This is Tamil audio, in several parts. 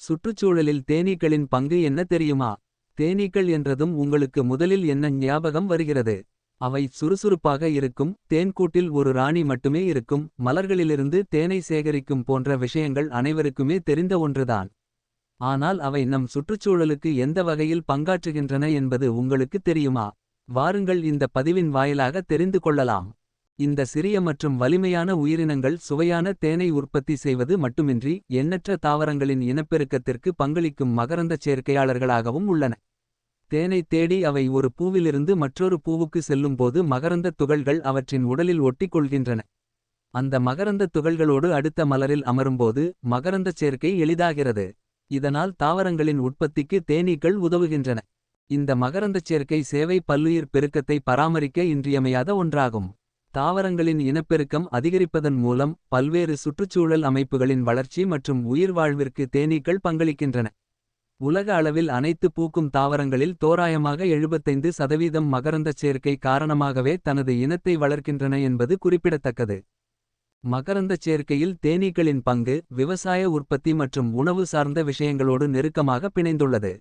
சுற்றுச்சூழலில் தேனீக்களின் பங்கு என்ன தெரியுமா? தேனீக்கள் என்றதும் உங்களுக்கு முதலில் என்ன ஞாபகம் வருகிறது? அவை சுறுசுறுப்பாக இருக்கும் தேன்கூட்டில் ஒரு ராணி மட்டுமே இருக்கும் மலர்களிலிருந்து தேனை சேகரிக்கும் போன்ற விஷயங்கள் அனைவருக்குமே தெரிந்த ஒன்றுதான். ஆனால் அவை நம் சுற்றுச்சூழலுக்கு எந்த வகையில் பங்காற்றுகின்றன என்பது உங்களுக்கு தெரியுமா? வாருங்கள் இந்த பதிவின் வாயிலாக தெரிந்து கொள்ளலாம். இந்த சிறிய மற்றும் வலிமையான உயிரினங்கள் சுவையான தேனை உற்பத்தி செய்வது மட்டுமின்றி எண்ணற்ற தாவரங்களின் இனப்பெருக்கத்திற்கு பங்களிக்கும் மகரந்தச் சேர்க்கையாளர்களாகவும் உள்ளன. தேனை தேடி அவை ஒரு பூவிலிருந்து மற்றொரு பூவுக்கு செல்லும்போது மகரந்தத் துகள்கள் அவற்றின் உடலில் ஒட்டிக் கொள்கின்றன அந்த மகரந்தத் துகள்களோடு அடுத்த மலரில் அமரும்போது மகரந்தச் சேர்க்கை எளிதாகிறது. இதனால் தாவரங்களின் உற்பத்திக்கு தேனீக்கள் உதவுகின்றன. இந்த மகரந்தச் சேர்க்கை சேவை பல்லுயிர் பெருக்கத்தை பராமரிக்க இன்றியமையாத ஒன்றாகும். தாவரங்களின் இனப்பெருக்கம் அதிகரிப்பதன் மூலம் பல்வேறு சுற்றுச்சூழல் அமைப்புகளின் வளர்ச்சி மற்றும் உயிர் வாழ்விற்கு தேனீக்கள் பங்களிக்கின்றன. உலக அளவில் அனைத்து பூக்கும் தாவரங்களில் தோராயமாக 75% சதவீதம் மகரந்தச் சேர்க்கை காரணமாகவே தனது இனத்தை வளர்க்கின்றன என்பது குறிப்பிடத்தக்கது. மகரந்தச் சேர்க்கையில் தேனீக்களின் பங்கு விவசாய உற்பத்தி மற்றும் உணவு சார்ந்த விஷயங்களோடு நெருக்கமாக பிணைந்துள்ளது.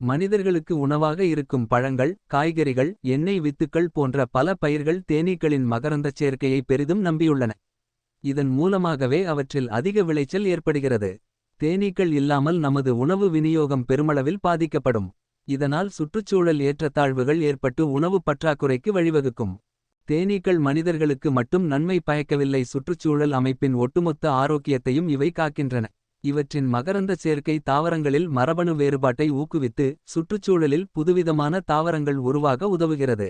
மனிதர்களுக்கு உணவாக இருக்கும் பழங்கள் காய்கறிகள் எண்ணெய் வித்துக்கள் போன்ற பல பயிர்கள் தேனீக்களின் மகரந்தச் சேர்க்கையை பெரிதும் நம்பியுள்ளன. இதன் மூலமாகவே அவற்றில் அதிக விளைச்சல் ஏற்படுகிறது. தேனீக்கள் இல்லாமல் நமது உணவு விநியோகம் பெருமளவில் பாதிக்கப்படும். இதனால் சுற்றுச்சூழல் ஏற்றத்தாழ்வுகள் ஏற்பட்டு உணவு பற்றாக்குறைக்கு வழிவகுக்கும். தேனீக்கள் மனிதர்களுக்கு மட்டும் நன்மை பயக்கவில்லை. சுற்றுச்சூழல் அமைப்பின் ஒட்டுமொத்த ஆரோக்கியத்தையும் இவை காக்கின்றன. இவற்றின் மகரந்தச் சேர்க்கை தாவரங்களில் மரபணு வேறுபாட்டை ஊக்குவித்து சுற்றுச்சூழலில் புதுவிதமான தாவரங்கள் உருவாக உதவுகிறது.